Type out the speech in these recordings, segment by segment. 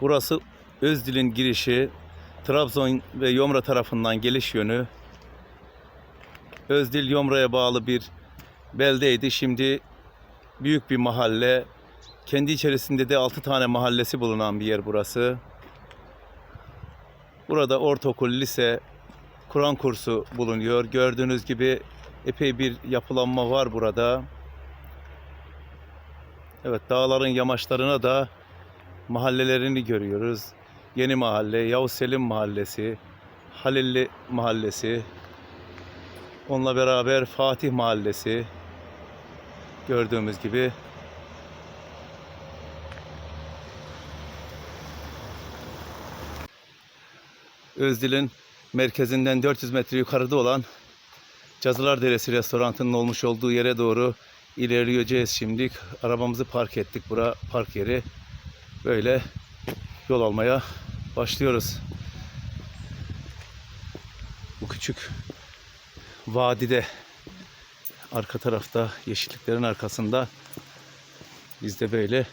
Burası Özdil'in girişi. Trabzon ve Yomra tarafından geliş yönü. Özdil Yomra'ya bağlı bir beldeydi. Şimdi büyük bir mahalle. Kendi içerisinde de 6 tane mahallesi bulunan bir yer burası. Burada ortaokul, lise, Kur'an kursu bulunuyor. Gördüğünüz gibi epey bir yapılanma var burada. Evet dağların yamaçlarına da mahallelerini görüyoruz. Yeni Mahalle, Yavuz Selim Mahallesi, Halilli Mahallesi, onunla beraber Fatih Mahallesi gördüğümüz gibi Özdil'in merkezinden 400 metre yukarıda olan Cazılar Deresi restoranının olmuş olduğu yere doğru ilerleyeceğiz şimdi. Arabamızı park ettik. Bura park yeri. Böyle yol almaya başlıyoruz. Bu küçük vadide arka tarafta yeşilliklerin arkasında biz de böyle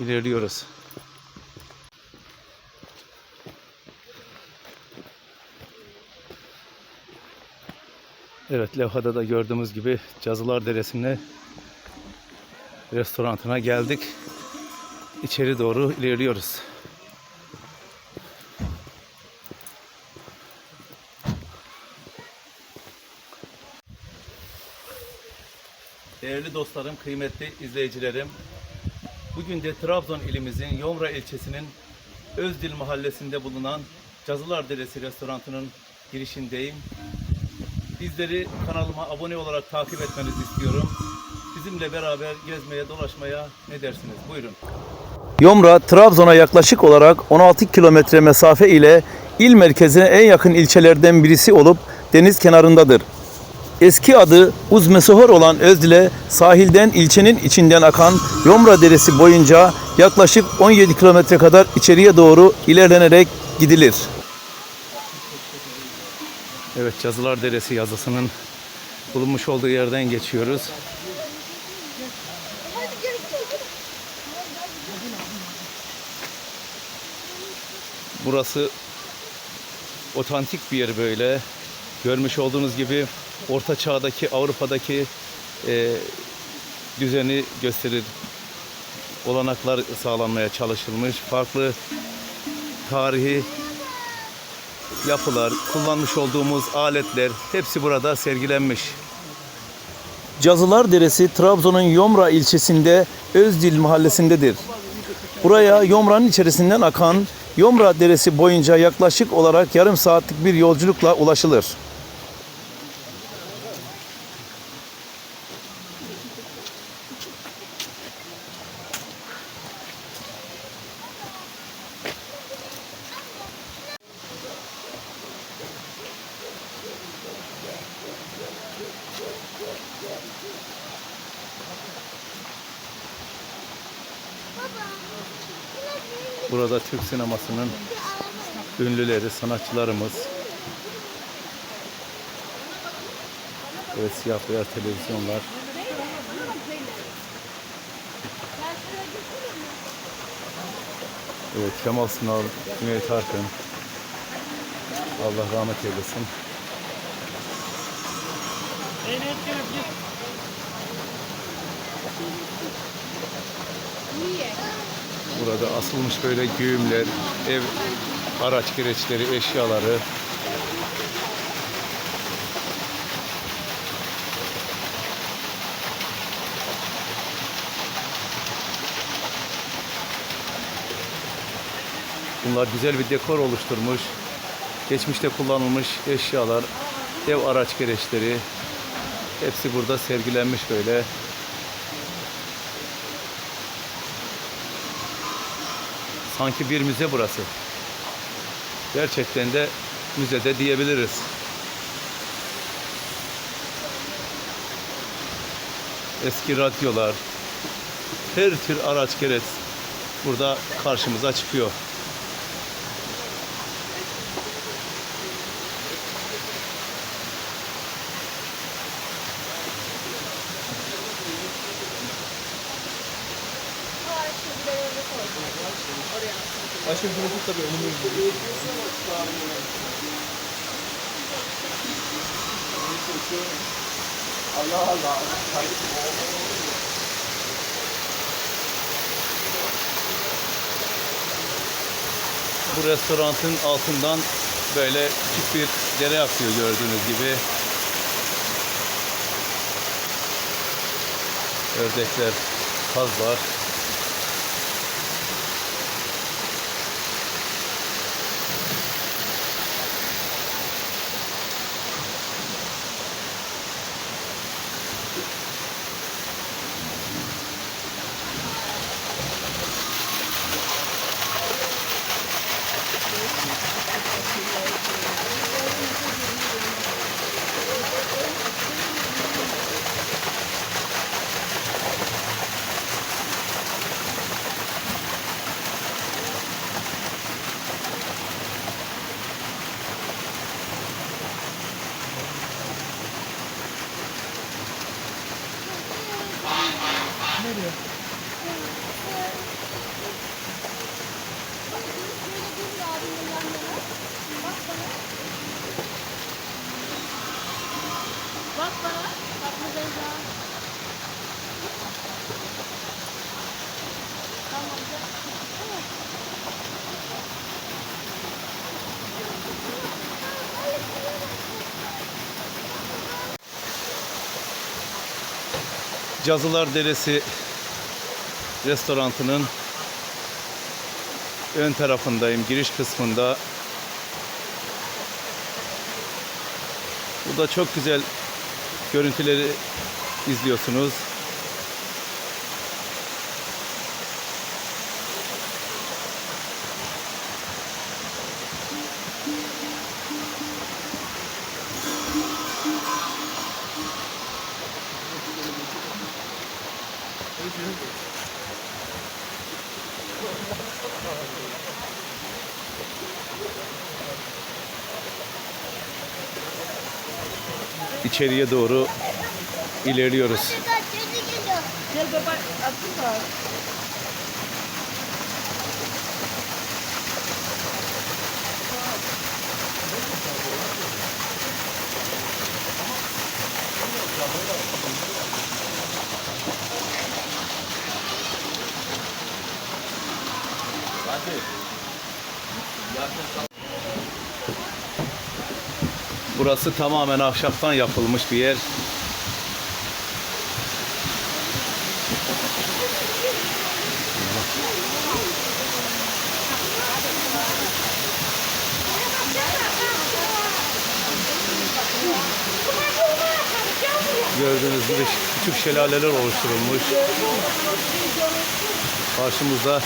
ilerliyoruz. Evet levhada da gördüğümüz gibi Cazılar Deresi'ne restorantına geldik. İçeri doğru ilerliyoruz. Değerli dostlarım, kıymetli izleyicilerim. Bugün de Trabzon ilimizin Yomra ilçesinin Özdil mahallesinde bulunan Cazılar Deresi restoranının girişindeyim. Bizleri kanalıma abone olarak takip etmenizi istiyorum. Bizimle beraber gezmeye, dolaşmaya ne dersiniz? Buyurun. Yomra, Trabzon'a yaklaşık olarak 16 kilometre mesafe ile il merkezine en yakın ilçelerden birisi olup deniz kenarındadır. Eski adı Uzmesohor olan Özdil'e sahilden ilçenin içinden akan Yomra Deresi boyunca yaklaşık 17 kilometre kadar içeriye doğru ilerlenerek gidilir. Evet Cazılar Deresi yazısının bulunmuş olduğu yerden geçiyoruz. Burası otantik bir yer böyle. Görmüş olduğunuz gibi Orta Çağ'daki Avrupa'daki e, düzeni gösterir. Olanaklar sağlanmaya çalışılmış. Farklı tarihi yapılar, kullanmış olduğumuz aletler hepsi burada sergilenmiş. Cazılar Deresi Trabzon'un Yomra ilçesinde Özdil mahallesindedir. Buraya Yomra'nın içerisinden akan Yomra Deresi boyunca yaklaşık olarak yarım saatlik bir yolculukla ulaşılır. Burada Türk sinemasının ünlüleri, sanatçılarımız. Evet, siyah beyaz televizyonlar. Evet, Kemal Sunal, Cüneyt Arkın. Allah rahmet eylesin. Burada asılmış böyle güğümler, ev araç gereçleri, eşyaları. Bunlar güzel bir dekor oluşturmuş. Geçmişte kullanılmış eşyalar, ev araç gereçleri hepsi burada sergilenmiş böyle. Sanki bir müze burası. Gerçekten de müzede diyebiliriz. Eski radyolar, her tür araç gereç burada karşımıza çıkıyor. Başka bir grafik tabii önümüzde. Allah Allah. Bu restoranın altından böyle küçük bir dere akıyor gördüğünüz gibi. Ördekler, kazlar. Cazılar Deresi restoranının ön tarafındayım, giriş kısmında. Burada çok güzel görüntüleri izliyorsunuz. İçeriye doğru ilerliyoruz. Burası tamamen ahşaptan yapılmış bir yer. Gördüğünüz gibi küçük şelaleler oluşturulmuş. Karşımızda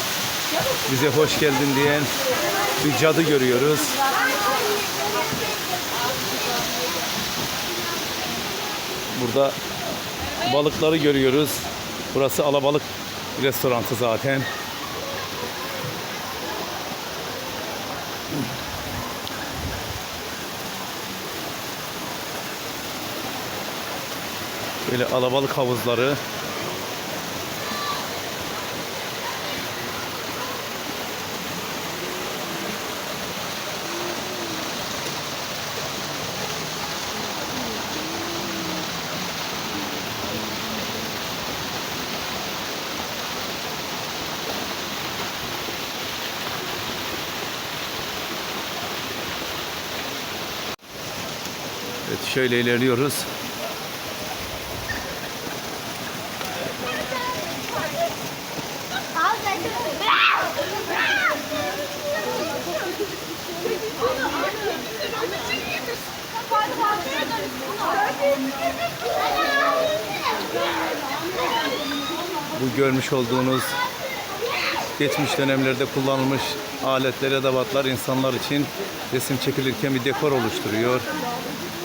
bize hoş geldin diyen bir cadı görüyoruz. Burada balıkları görüyoruz. Burası alabalık restoranı zaten. Böyle alabalık havuzları. Şöyle ilerliyoruz. Bu görmüş olduğunuz geçmiş dönemlerde kullanılmış aletler, edevatlar insanlar için resim çekilirken bir dekor oluşturuyor.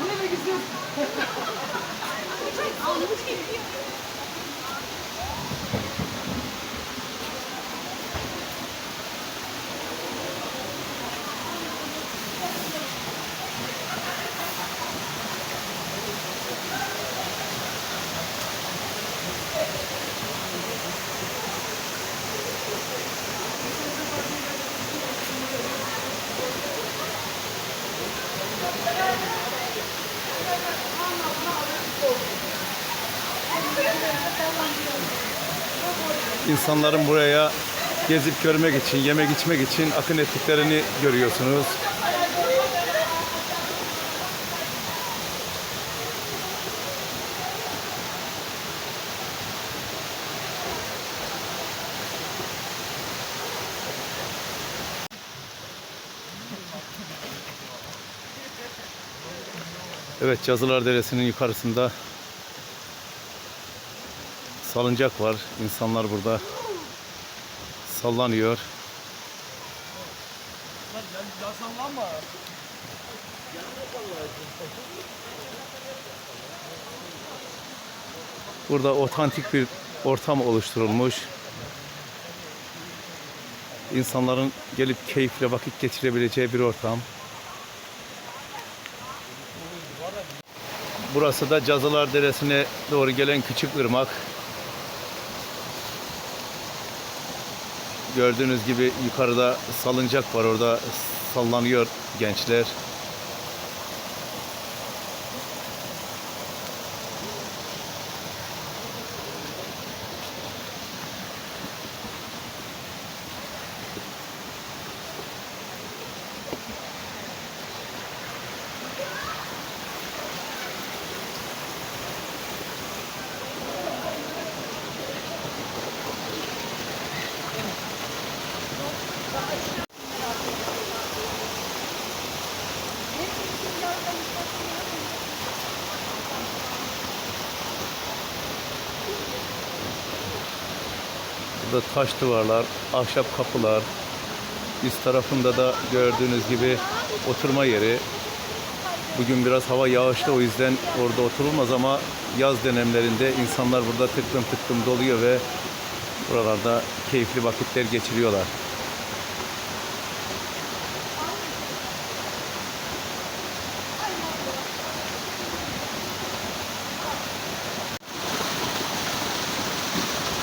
Ne demek istiyorsun? Aa, ne demek istiyorsun? İnsanların buraya gezip görmek için, yemek içmek için akın ettiklerini görüyorsunuz. Evet Cazılar Deresi'nin yukarısında salıncak var. İnsanlar burada sallanıyor. Burada otantik bir ortam oluşturulmuş. İnsanların gelip keyifle vakit geçirebileceği bir ortam. Burası da Cazılar Deresi'ne doğru gelen küçük ırmak. Gördüğünüz gibi yukarıda salıncak var. Orada sallanıyor gençler. Burada taş duvarlar, ahşap kapılar. Üst tarafında da gördüğünüz gibi oturma yeri. Bugün biraz hava yağışlı o yüzden orada oturulmaz ama yaz dönemlerinde insanlar burada tıklım tıklım doluyor ve buralarda keyifli vakitler geçiriyorlar.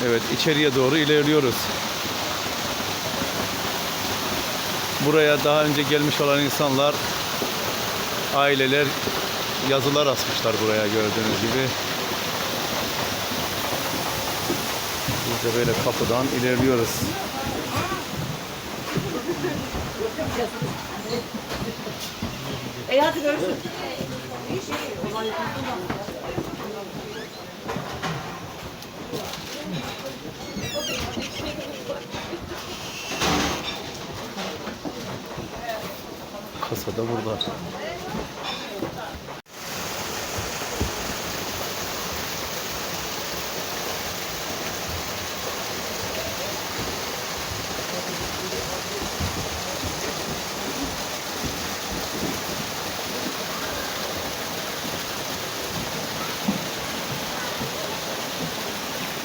Evet içeriye doğru ilerliyoruz. Buraya daha önce gelmiş olan insanlar, aileler yazılar asmışlar buraya gördüğünüz gibi. Biz de böyle kapıdan ilerliyoruz. E hadi görüşürüz. Kasa da burada.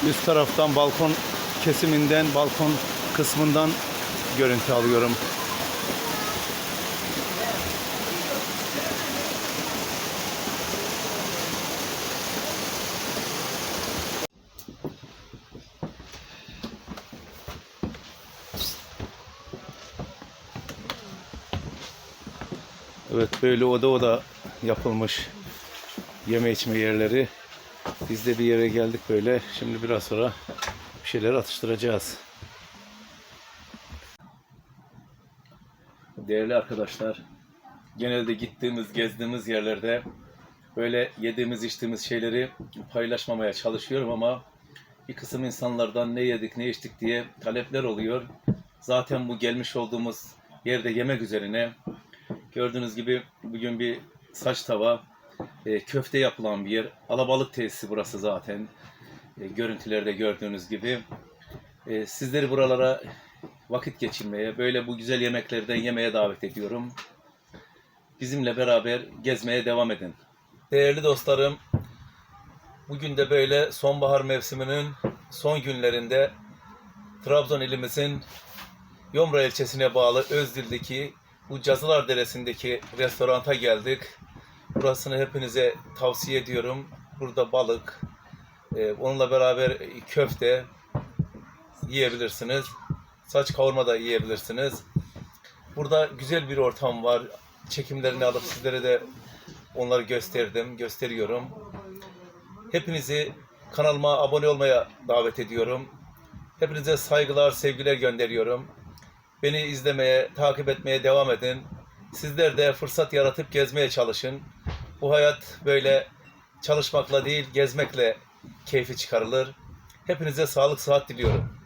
Üst taraftan balkon kesiminden, balkon kısmından görüntü alıyorum. Evet böyle oda oda yapılmış yeme içme yerleri. Biz de bir yere geldik böyle. Şimdi biraz sonra bir şeyler atıştıracağız. Değerli arkadaşlar, genelde gittiğimiz, gezdiğimiz yerlerde böyle yediğimiz, içtiğimiz şeyleri paylaşmamaya çalışıyorum ama bir kısım insanlardan ne yedik, ne içtik diye talepler oluyor. Zaten bu gelmiş olduğumuz yerde yemek üzerine Gördüğünüz gibi bugün bir saç tava, e, köfte yapılan bir yer. Alabalık tesisi burası zaten. E, görüntülerde gördüğünüz gibi. E, sizleri buralara vakit geçirmeye, böyle bu güzel yemeklerden yemeye davet ediyorum. Bizimle beraber gezmeye devam edin. Değerli dostlarım, bugün de böyle sonbahar mevsiminin son günlerinde Trabzon ilimizin Yomra ilçesine bağlı Özdil'deki bu Cazılar Deresi'ndeki restoranta geldik. Burasını hepinize tavsiye ediyorum. Burada balık, e, onunla beraber köfte yiyebilirsiniz. Saç kavurma da yiyebilirsiniz. Burada güzel bir ortam var. Çekimlerini alıp sizlere de onları gösterdim, gösteriyorum. Hepinizi kanalıma abone olmaya davet ediyorum. Hepinize saygılar, sevgiler gönderiyorum. Beni izlemeye, takip etmeye devam edin. Sizler de fırsat yaratıp gezmeye çalışın. Bu hayat böyle çalışmakla değil, gezmekle keyfi çıkarılır. Hepinize sağlık, sıhhat diliyorum.